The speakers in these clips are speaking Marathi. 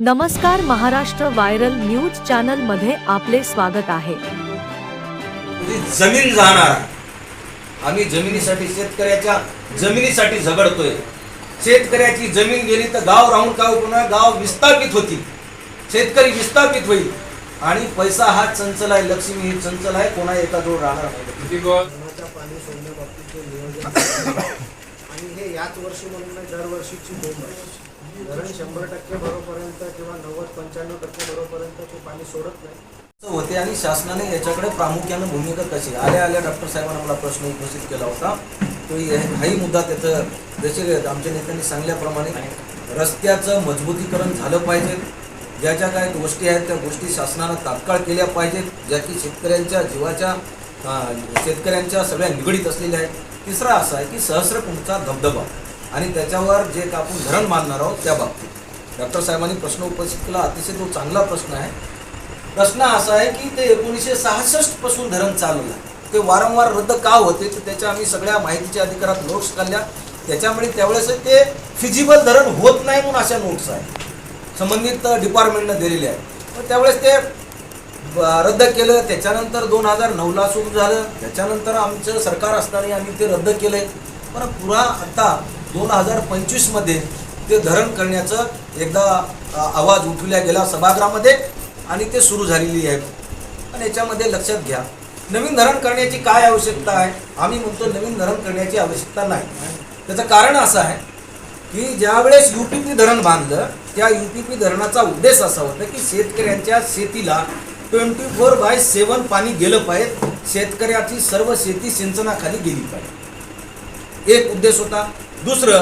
नमस्कार महाराष्ट्र व्हायरल न्यूज चॅनलमध्ये आपले स्वागत आहे. जमीन जाणार आम्ही जमिनीसाठी शेतकऱ्याच्या जमिनीसाठी झगडतोय. शेतकऱ्याची जमीन गेली तर गाव राहून काय उपयोग गाव विस्थापित होतील शेतकरी विस्थापित होईल. आणि पैसा हा चंचल आहे लक्ष्मी ही चंचल आहे कोणा एका जवळ राहणार नाही धरणाच्या पाणी सोडण्याबाबतीचे नियोजन आणि हे याच वर्षी म्हणून दरवर्षीची बोंब आहे धरण शंभर टक्के भरोपर्यंत किंवा नव्वद पंच्याण्णव टक्के भरोपर्यंत ते पाणी सोडत नाही. होते आणि शासनाने याच्याकडे प्रामुख्यानं भूमिका कशी? आल्या आल्या डॉक्टर साहेबांना मला प्रश्न उपस्थित केला होता. तो हाही मुद्दा त्याचं जसे आमच्या नेत्यांनी सांगल्याप्रमाणे रस्त्याचं मजबूतीकरण झालं पाहिजे. ज्या ज्या काही गोष्टी आहेत त्या गोष्टी शासनानं तात्काळ केल्या पाहिजेत ज्या की शेतकऱ्यांच्या जीवाच्या शेतकऱ्यांच्या सगळ्या निगडीत असलेल्या आहेत. तिसरा असा आहे की सहस्रकुंडचा धबधबा आणि त्याच्यावर जे का आपण धरण मानणार आहोत त्या बाबतीत. डॉक्टर साहेबांनी प्रश्न उपस्थित केला. अतिशय तो चांगला प्रश्न आहे. प्रश्न असा आहे की ते एकोणीसशे सहासष्टपासून धरण चालवलं. आहे. ते वारंवार रद्द का होते? तर त्याच्या आम्ही सगळ्या माहितीच्या अधिकारात नोट्स काढल्या. त्याच्यामुळे त्यावेळेस ते फिजिबल धरण होत नाही म्हणून अशा नोट्स आहेत. संबंधित डिपार्टमेंटनं दिलेले आहेत. तर त्यावेळेस ते रद्द केलं त्याच्यानंतर दोन हजार नऊला सुरू झालं. त्याच्यानंतर आमचं सरकार असताना आम्ही ते रद्द केलंय. पण पुन्हा आता दोन हजार पंचवीसमध्ये ते धरण करण्याचं एकदा आवाज उठवला गेला सभागृहामध्ये आणि ते सुरू झालेली आहे. पण याच्यामध्ये लक्षात घ्या नवीन धरण करण्याची काय आवश्यकता आहे? आम्ही म्हणतो नवीन धरण करण्याची आवश्यकता नाही. त्याचं कारण असं आहे की ज्यावेळेस युपीपी धरण बांधलं त्या युपीपी धरणाचा उद्देश असा होता की शेतकऱ्यांच्या शेतीला ट्वेंटी फोर बाय सेवन पाणी गेलं पाहिजे. शेतकऱ्याची सर्व शेती सिंचनाखाली गेली पाहिजे. एक उद्देश होता. दुसरं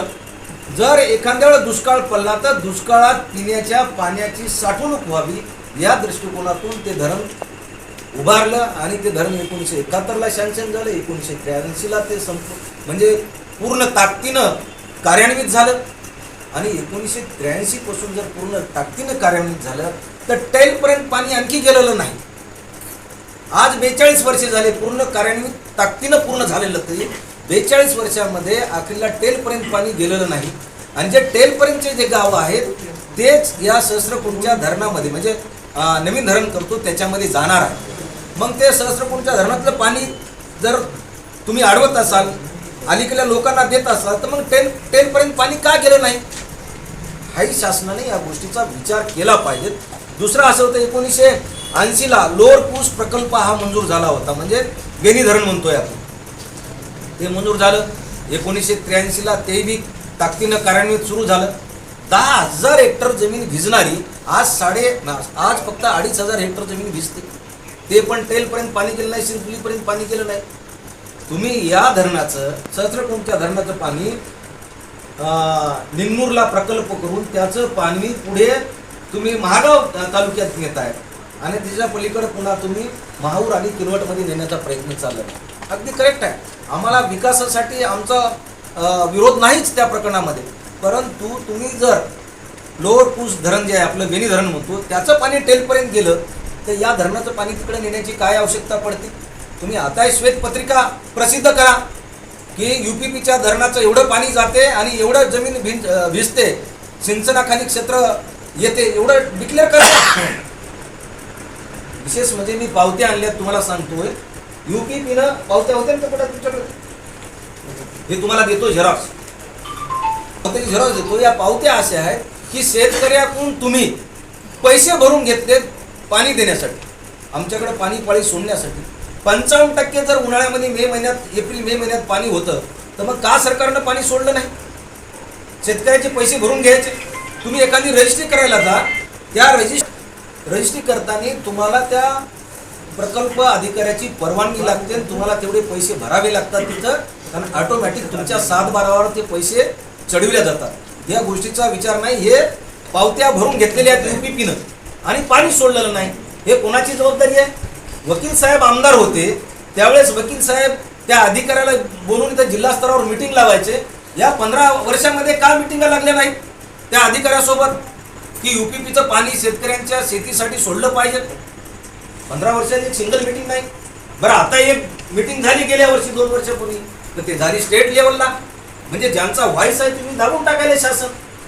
जर एखाद्या वेळेस दुष्काळ पडला तर दुष्काळात पिण्याच्या पाण्याची साठवणूक व्हावी. या दृष्टिकोनातून ते धरण उभारलं आणि ते धरण एकोणीसशे एकाहत्तरला सँक्शन झालं. एकोणीसशे त्र्याऐंशीला ते संप म्हणजे पूर्ण ताकदीनं कार्यान्वित झालं. आणि एकोणीसशे त्र्याऐंशी पासून जर पूर्ण ताकदीनं कार्यान्वित झालं तर टेलपर्यंत पाणी आणखी गेलेलं नाही. आज बेचाळीस वर्षे झाले पूर्ण कार्यान्वित ताकदीनं पूर्ण झालेलं तरी बेचाळीस वर्षामध्ये अखेरला टेलपर्यंत पाणी गेलेलं नाही. आणि जे टेलपर्यंतचे जे गाव आहेत तेच या सहस्रकुंडच्या धरणामध्ये म्हणजे नवीन धरण करतो त्याच्यामध्ये जाणार आहे. मग ते सहस्रकुंडच्या धरणातलं पाणी जर तुम्ही अडवत असाल अलीकडल्या लोकांना देत असाल तर मग टेल टेलपर्यंत पाणी का गेलं नाही? हाही शासनाने या गोष्टीचा विचार केला पाहिजे. दुसरं असं होतं एकोणीसशे ऐंशीला लोअर पूस प्रकल्प हा मंजूर झाला होता. म्हणजे बेनी धरण म्हणतोय आपण. ते मंजूर झालं. एकोणीसशे त्र्याऐंशीला ते बी ताकदीनं कार्यान्वित सुरू झालं. दहा हजार हेक्टर जमीन भिजणारी आज साडे आज फक्त अडीच हजार हेक्टर जमीन भिजते. ते पण टेलपर्यंत पाणी केलं नाही शिरपुलीपर्यंत पाणी केलं नाही. तुम्ही या धरणाचं सहस्रकुंडच्या धरणाचं पाणी अं, प्रकल्प करून त्याचं पाणी पुढे तुम्ही महागाव तालुक्यात नेत आहे. आणि त्याच्या पलीकडे पुन्हा तुम्ही महाऊर आणि किनवटमध्ये नेण्याचा प्रयत्न चालला आहे. अगदी करेक्ट आहे. आम्हाला विकासासाठी आमचा विरोध नाहीच त्या प्रकरणामध्ये. परंतु तुम्ही जर लोअर पूस धरण जे आहे आपलं वेणी धरण म्हणतो त्याचं पाणी टेलपर्यंत गेलं तर या धरणाचं पाणी तिकडे नेण्याची काय आवश्यकता पडते? तुम्ही आता श्वेतपत्रिका प्रसिद्ध करा. की युपीपीच्या धरणाचं एवढं पाणी जाते आणि एवढं जमीन भिन भिजते सिंचनाखाली क्षेत्र येते एवढं डिक्लेअर करा विशेष म्हणजे मी पावत्या आणल्या तुम्हाला सांगतोय. युपीपीनं पावत्या होत्या ना कुठं तुमच्याकडे? हे तुम्हाला देतो झेरॉक्स. पावत्याची झेरॉक्स देतो या पावत्या अशा आहेत की शेतकऱ्याकडून तुम्ही पैसे भरून घेतले पाणी देण्यासाठी. आमच्याकडे पाणी पाळी सोडण्यासाठी. पंचावन्न टक्के जर उन्हाळ्यामध्ये मे महिन्यात एप्रिल मे महिन्यात पाणी होतं तर मग का सरकारनं पाणी सोडलं नाही? शेतकऱ्याचे पैसे भरून घ्यायचे. तुम्ही एखादी रजिस्ट्री करायला जा. त्या रजिस्ट्री रजिस्ट्री करताना तुम्हाला त्या प्रकल्प अधिकाऱ्याची परवानगी लागते आणि तुम्हाला तेवढे पैसे भरावे लागतात तिथं. कारण ऑटोमॅटिक तुमच्या सात बारावर ते पैसे चढविल्या जातात. या गोष्टीचा विचार नाही. हे पावत्या भरून घेतलेल्या आहेत युपीपीनं आणि पाणी सोडलेलं नाही. हे कोणाची जबाबदारी आहे? वकील साहेब आमदार होते त्यावेळेस वकील साहेब त्या अधिकाऱ्याला बोलून त्या जिल्हा स्तरावर मिटिंग लावायचे. या पंधरा वर्षामध्ये का मिटिंगा लागल्या नाही त्या अधिकाऱ्यासोबत की युपीपीचं पाणी शेतकऱ्यांच्या शेतीसाठी सोडलं पाहिजे. पंधरा वर्षात एक सिंगल मिटिंग नाही. बरं आता एक मिटिंग झाली गेल्या वर्षी दोन वर्षापूर्वी. तर ते झाली स्टेट लेवलला म्हणजे ज्यांचा व्हॉइस आहे तुम्ही दाबून टाकायला शासन.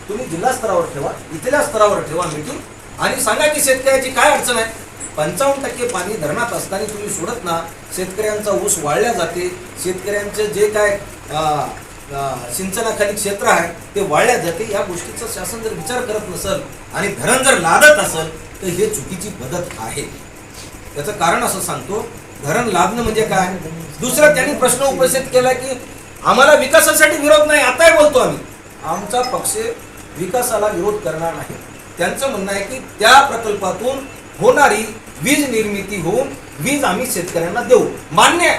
तुम्ही जिल्हा स्तरावर ठेवा इथल्या स्तरावर ठेवा मीटिंग आणि सांगा की शेतकऱ्याची काय अडचण आहे? पंचावन्न टक्के पाणी धरणात असताना तुम्ही सोडत ना शेतकऱ्यांचा ऊस वाळल्या जाते. शेतकऱ्यांचे जे काय सिंचनाखाली क्षेत्र आहे ते वाळल्या जाते. या गोष्टीचा शासन जर विचार करत नसेल आणि धरण जर लादत असेल तर हे चुकीची पद्धत आहे. त्याचं कारण असं सांगतो धरण लादणं म्हणजे काय? दुसरा त्यांनी प्रश्न उपस्थित केला की आम्हाला विकासासाठी विरोध नाही आताही बोलतो आम्ही. आमचा पक्ष विकासाला विरोध करणार नाही. त्यांचं म्हणणं आहे की त्या प्रकल्पातून होणारी वीज निर्मिती होऊन वीज आम्ही शेतकऱ्यांना देऊ. मान्य आहे.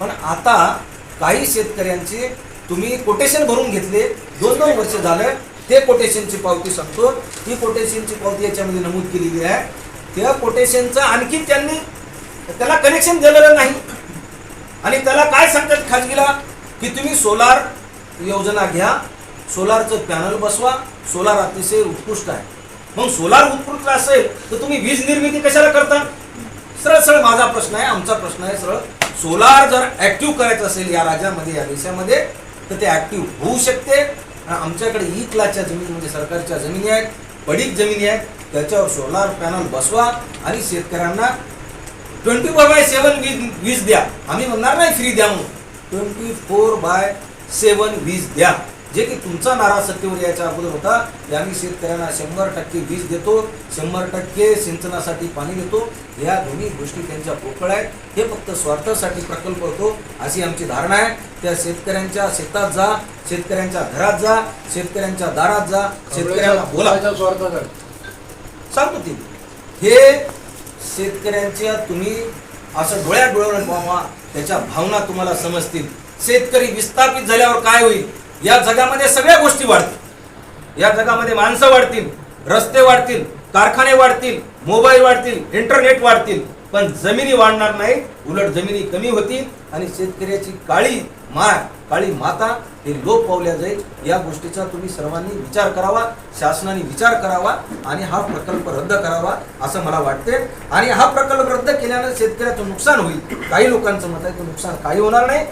पण आता काही शेतकऱ्यांचे तुम्ही कोटेशन भरून घेतले. दोन दोन वर्ष झालं ते कोटेशनची पावती सांगतो. ती कोटेशनची पावती याच्यामध्ये नमूद केलेली आहे. त्या कोटेशनचं आणखी त्यांनी त्याला कनेक्शन दिलेलं नाही. आणि त्याला काय सांगतात खाजगीला? की तुम्ही सोलार योजना घ्या. सोलारचं पॅनल बसवा. सोलार अतिशय उत्कृष्ट आहे. मग सोलार उत्कृष्ट असेल तर तुम्ही वीज निर्मिती कशाला करता? सरळ सरळ माझा प्रश्न आहे आमचा प्रश्न आहे सरळ. सोलार जर ऍक्टिव्ह करायचं असेल या राज्यामध्ये या देशामध्ये तर ते ऍक्टिव्ह होऊ शकते. आणि आमच्याकडे ई क्लासच्या जमिनी म्हणजे सरकारच्या जमिनी आहेत पडीक जमिनी आहेत त्याच्यावर सोलार पॅनल बसवा आणि शेतकऱ्यांना ट्वेंटी फोर बाय सेवन वीज वीज द्या. आम्ही म्हणणार नाही फ्री द्या म्हणून. ट्वेंटी फोर बाय सेवन वीज द्या. जे की तुमचा नारा सत्तेवर यायच्या अगोदर होता आम्ही शेतकऱ्यांना शंभर टक्के वीज देतो शंभर टक्के सिंचनासाठी पाणी देतो. या दोन्ही गोष्टी त्यांच्या पोकळ आहेत. हे फक्त स्वार्थासाठी प्रकल्प होतो अशी आमची धारणा आहे. त्या शेतकऱ्यांच्या शेतात जा शेतकऱ्यांच्या घरात जा शेतकऱ्यांच्या दारात जा शेतकऱ्यांना बोला. सांगतो ती. हे शेतकऱ्यांच्या तुम्ही असं डोळ्यात डोळ्यावर पाहा त्याच्या भावना तुम्हाला समजतील. शेतकरी विस्थापित झाल्यावर काय होईल? या जगामध्ये सगळ्या गोष्टी वाढतील. या जगामध्ये माणसं वाढतील रस्ते वाढतील कारखाने वाढतील मोबाईल वाढतील इंटरनेट वाढतील पण जमिनी वाढणार नाही उलट जमिनी कमी होतील आणि शेतकऱ्याची काळी माय काळी माता हे लोप पावल्या जाईल. या गोष्टीचा तुम्ही सर्वांनी विचार करावा शासनाने विचार करावा आणि हा प्रकल्प रद्द करावा असं मला वाटते आणि हा प्रकल्प रद्द केल्यानं शेतकऱ्याचं नुकसान होईल. काही लोकांचं मत आहे की नुकसान काही होणार नाही.